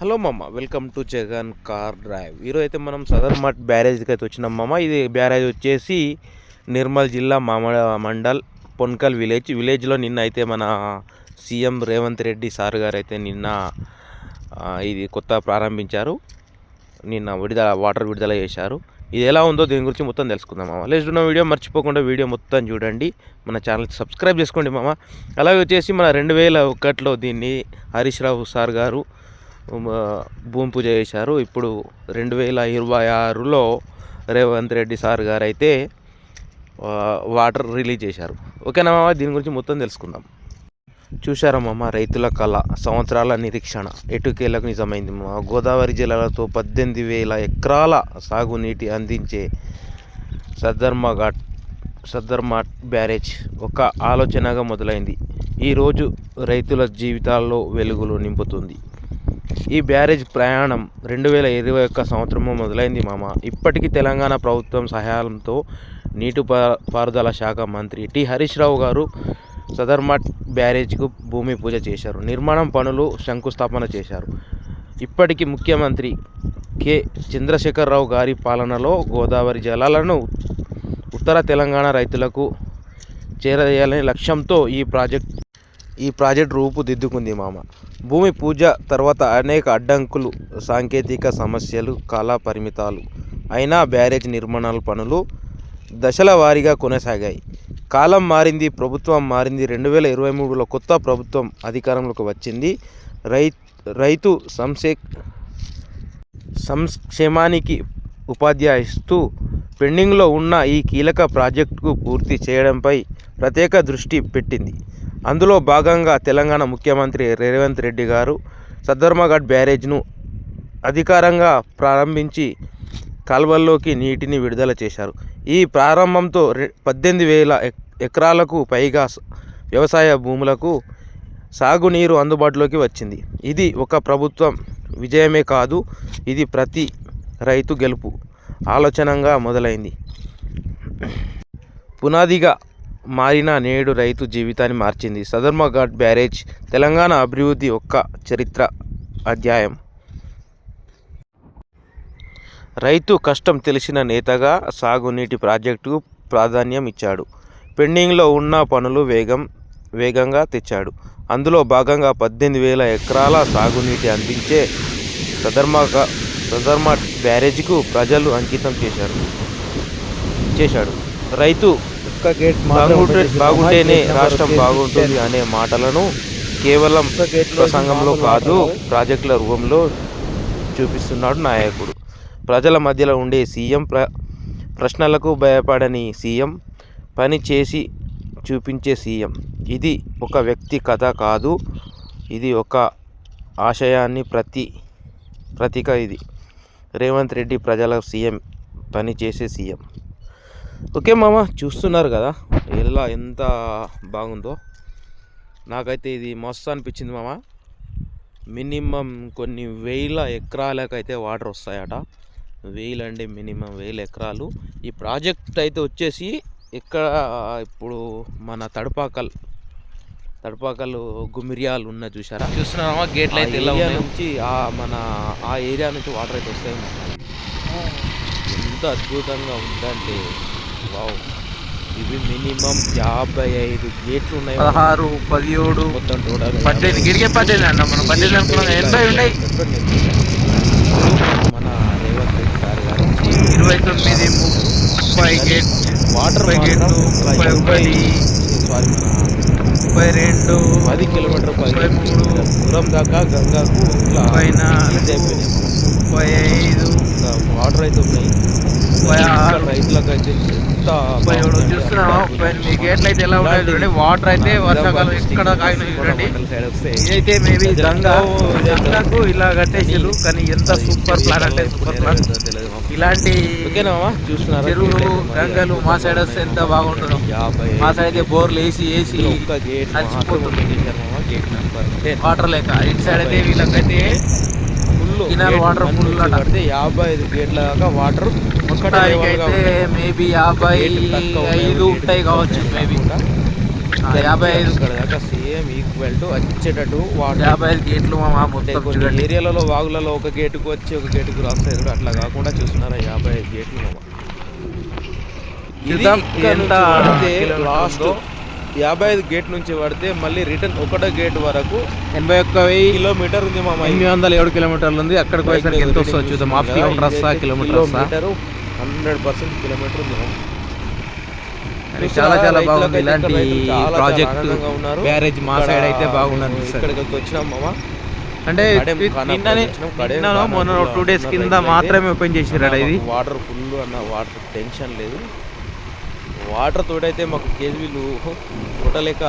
Hello మామ welcome to Jagan car drive. ఈరోజు అయితే మనం సదర్ మట్ బ్యారేజ్కి అయితే వచ్చినాం మామ. ఇది బ్యారేజ్ వచ్చేసి నిర్మల్ జిల్లా మామ మండల్ పొన్కల్ విలేజ్. విలేజ్లో నిన్న అయితే మన సీఎం రేవంత్ రెడ్డి సార్ గారు అయితే నిన్న ఇది కొత్త ప్రారంభించారు. నిన్న విడుదల వాటర్ విడుదల చేశారు. ఇది ఎలా ఉందో దీని గురించి మొత్తం తెలుసుకుందాం మామ. లేచి ఉన్న వీడియో మర్చిపోకుండా వీడియో మొత్తం చూడండి. మన ఛానల్ సబ్స్క్రైబ్ చేసుకోండి మామ. అలాగే వచ్చేసి మన రెండు వేల ఒకటిలో దీన్ని హరీష్ రావు సార్ గారు భూమి పూజ చేశారు. ఇప్పుడు రెండు వేల ఇరవై ఆరులో రేవంత్ రెడ్డి సార్ గారు అయితే వాటర్ రిలీజ్ చేశారు. ఓకేనా మామ? దీని గురించి మొత్తం తెలుసుకుందాం. చూశారా మామ? రైతుల కళ సంవత్సరాల నిరీక్షణ. ఎటుకేలకు నిజమైంది మా గోదావరి జిల్లాలతో పద్దెనిమిది వేల ఎకరాల సాగునీటి అందించే సద్దర్మ ఘాట్ బ్యారేజ్ ఒక ఆలోచనగా మొదలైంది. ఈరోజు రైతుల జీవితాల్లో వెలుగులు నింపుతుంది. ఈ బ్యారేజ్ ప్రయాణం రెండు వేల ఇరవై ఒక్క సంవత్సరము మొదలైంది మామ. ఇప్పటికీ తెలంగాణ ప్రభుత్వం సహాయంతో నీటి పారుదల శాఖ మంత్రి టి. హరీష్ రావు గారు సదర్మట్ బ్యారేజ్కు భూమి పూజ చేశారు. నిర్మాణం పనులు శంకుస్థాపన చేశారు. ఇప్పటికీ ముఖ్యమంత్రి కె. చంద్రశేఖరరావు గారి పాలనలో గోదావరి జలాలను ఉత్తర తెలంగాణ రైతులకు చేరవేయాలనే లక్ష్యంతో ఈ ప్రాజెక్ట్ ఈ ప్రాజెక్ట్ రూపుదిద్దుకుంది మామ. భూమి పూజ తర్వాత అనేక అడ్డంకులు సాంకేతిక సమస్యలు కాల పరిమితాలు అయినా బ్యారేజ్ నిర్మాణాల పనులు దశల వారీగా కొనసాగాయి. కాలం మారింది ప్రభుత్వం మారింది. రెండు వేల ఇరవై మూడులో కొత్త ప్రభుత్వం అధికారంలోకి వచ్చింది. రై రైతు సంక్షే సంక్షేమానికి ఉపాధ్యాయిస్తూ పెండింగ్లో ఉన్న ఈ కీలక ప్రాజెక్టుకు పూర్తి చేయడంపై ప్రత్యేక దృష్టి పెట్టింది. అందులో భాగంగా తెలంగాణ ముఖ్యమంత్రి రేవంత్ రెడ్డి గారు సద్దర్మఘాట్ బ్యారేజ్ను అధికారంగా ప్రారంభించి కాల్వల్లోకి నీటిని విడుదల చేశారు. ఈ ప్రారంభంతో రె- పద్దెనిమిది వేల ఎక్- ఎకరాలకు పైగా వ్యవసాయ భూములకు సాగునీరు అందుబాటులోకి వచ్చింది. ఇది ఒక ప్రభుత్వం విజయమే కాదు ఇది ప్రతి రైతు గెలుపు ఆలోచనగా మొదలైంది. పునాదిగా మారిన నేడు రైతు జీవితాన్ని మార్చింది. సదర్మఘాట్ బ్యారేజ్ తెలంగాణ అభివృద్ధి ఒక్క చరిత్ర అధ్యాయం. రైతు కష్టం తెలిసిన నేతగా సాగునీటి ప్రాజెక్టుకు ప్రాధాన్యం ఇచ్చాడు. పెండింగ్లో ఉన్న పనులు వేగం వేగంగా తెచ్చాడు. అందులో భాగంగా పద్దెనిమిది వేల ఎకరాల సాగునీటి అందించే సదర్మగా సదర్మ బ్యారేజ్కు ప్రజలు అంకితం చేశారు చేశాడు. రైతు ఒక్క గేట్ బాగుంటే బాగుంటేనే రాష్ట్రం బాగుంటుంది అనే మాటలను కేవలం ప్రసంగంలో కాదు ప్రాజెక్టుల రూపంలో చూపిస్తున్నాడు నాయకుడు. ప్రజల మధ్యలో ఉండే సీఎం ప్ర ప్రశ్నలకు భయపడని సీఎం పని చేసి చూపించే సీఎం. ఇది ఒక వ్యక్తి కథ కాదు ఇది ఒక ఆశయాన్ని ప్రతి ప్రతీక ఇది. రేవంత్ రెడ్డి ప్రజల సీఎం పని చేసే సీఎం. ఓకే మామ చూస్తున్నారు కదా ఎలా ఎంత బాగుందో. నాకైతే ఇది మస్తు అనిపించింది మామ. మినిమం కొన్ని వేల ఎకరాలకైతే వాటర్ వస్తాయట. వేలు అంటే మినిమం వేల ఎకరాలు. ఈ ప్రాజెక్ట్ అయితే వచ్చేసి ఇక్కడ ఇప్పుడు మన తడపాకల్ తడపాకల్ గుమిరియాలు ఉన్న చూసారా చూస్తున్నావా గేట్లు అయితే నుంచి ఆ మన ఆ ఏరియా నుంచి వాటర్ అయితే వస్తాయి. ఎంత అద్భుతంగా ఉందంటే. వావ్. ఇవి మినిమం యాభై ఐదు గేట్లు ఉన్నాయి పదహారు పదిహేడు మొత్తం టోటల్. పద్దెనిమిది గిడిగే పద్దెనిమిది అన్న మనం. పద్దెనిమిది అనుకున్నాం. ఎనభై ఉన్నాయి. మన రేవంత్ రెడ్డి సార్ గారు. ఇరవై తొమ్మిది ముప్పై గేట్ వాటర్ గేట్లు ముప్పై ఒకటి సారీ మన ముప్పై రెండు పది కిలోమీటర్ ముప్పై మూడు దూరం దాకా గంగాకు ముప్పై నాలుగు ముప్పై ఐదు. వాటర్ అయితే ఉన్నాయి. ముప్పై ఆరు. రైతులకు అయితే అంత ముప్పై ఎనిమిది గేట్లు అయితే ఎలా ఉన్నాయి చూడండి. వాటర్ అయితే వర్షాకాలం ఎక్కడ కాగినాయి చూడండి. ఇదైతే మేబీ గంగా గంగకు ఇలా కట్టేసారు కానీ ఎంత సూపర్ ప్లాన్ అంటే సూపర్ ప్లాన్ ఇలాంటి చెరువులు గంగలు మా సైడ్ వస్తే ఎంత బాగుంటుందో. మా సైడ్ అయితే బోర్లు వేసి వేసి వాటర్ లేక. ఇటు సైడ్ అయితే వీళ్ళకైతే ఫుల్ వాటర్ ఫుల్ అట. యాభై ఐదు గేట్ల దాకా వాటర్ ఒక్కటే level గా అయితే ఉంటుంది. మేబీ యాభై ఐదు ఉంటాయి కావచ్చు మేబీ యాభై ఐదు దాకా సేమ్ ఈక్వల్ టు వచ్చేటట్టు వాటర్ యాభై ఐదు గేట్లు అంటే మొత్తం ఏరియాలలో వాగులలో ఒక గేటుకు వచ్చి ఒక గేటుకు రాస్తాయి అట్లా కాకుండా చూస్తున్నారా యాభై ఐదు గేట్లు మామ. లాస్ట్. యాభై ఐదు గేట్ నుంచి పడితే మళ్ళీ రిటర్న్ ఒకటో గేట్ వరకు ఎనభై ఒక్క వెయ్యి కిలోమీటర్ ఉంది మామ. ఎనిమిది వందల ఏడు కిలోమీటర్లు ఉంది. అక్కడికి పోయేసరికి ఎంత వస్తుందో చూద్దాం. హాఫ్ కిలోమీటర్ వస్తా కిలోమీటర్ హండ్రెడ్ పర్సెంట్ కిలోమీటర్ ఉంది చాలా చాలా బాగుంది. ఇలాంటి ప్రాజెక్ట్. బ్యారేజ్ మా సైడ్ అయితే అనిపిస్తుంది ఇక్కడికి వచ్చినాం మామ. అంటే నిన్ననే నిన్ననో మొన్న టూ డేస్ కింద మాత్రమే ఓపెన్ చేసిరాడు ఇది? వాటర్ ఫుల్ అన్న వాటర్ టెన్షన్ లేదు. వాటర్ తోడైతే మాకు కేజీలు కొట్టలేక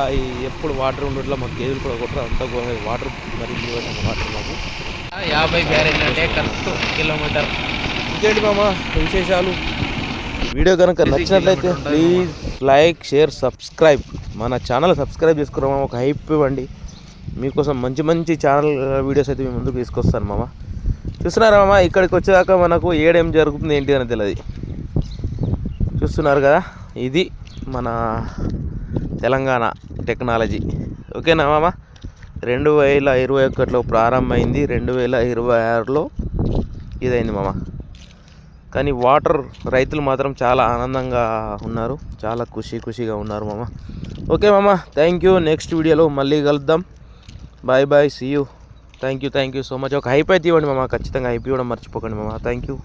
ఎప్పుడు వాటర్ ఉండట్లా మాకు కేజీలు కూడా కొట్టరు. అంత వాటర్ మరి వాటర్ మాకు. యాభై బ్యారేజ్ అంటే కరెక్ట్ కిలోమీటర్. ఇంకేంటి మామ విశేషాలు? వీడియో కనుక నచ్చినట్లయితే ప్లీజ్ లైక్ షేర్ సబ్స్క్రైబ్. మన ఛానల్ సబ్స్క్రైబ్ చేసుకున్నామా ఒక హైప్ ఇవ్వండి. మీకోసం మంచి మంచి ఛానల్ వీడియోస్ అయితే మేము ముందుకు తీసుకొస్తాను మామ. చూస్తున్నారా మామ? ఇక్కడికి వచ్చేదాకా మనకు ఏడేం జరుగుతుంది ఏంటి అని తెలియదు చూస్తున్నారు కదా? ఇది మన తెలంగాణ టెక్నాలజీ. ఓకేనా మామ? రెండు వేల ఇరవై ఒకటిలో ప్రారంభమైంది రెండు వేల ఇరవై ఆరులో ఇదైంది మామ. కానీ వాటర్ రైతులు మాత్రం చాలా ఆనందంగా ఉన్నారు చాలా ఖుషి ఖుషిగా ఉన్నారు మామ. ఓకే మామ థ్యాంక్ యూ నెక్స్ట్ వీడియోలో మళ్ళీ కలుద్దాం. Bye bye see you thank you thank you so much ఒక హైప్ అయితే ఇవ్వండి మామ ఖచ్చితంగా హైప్ ఇవ్వడం మర్చిపోకండి మామ. Thank you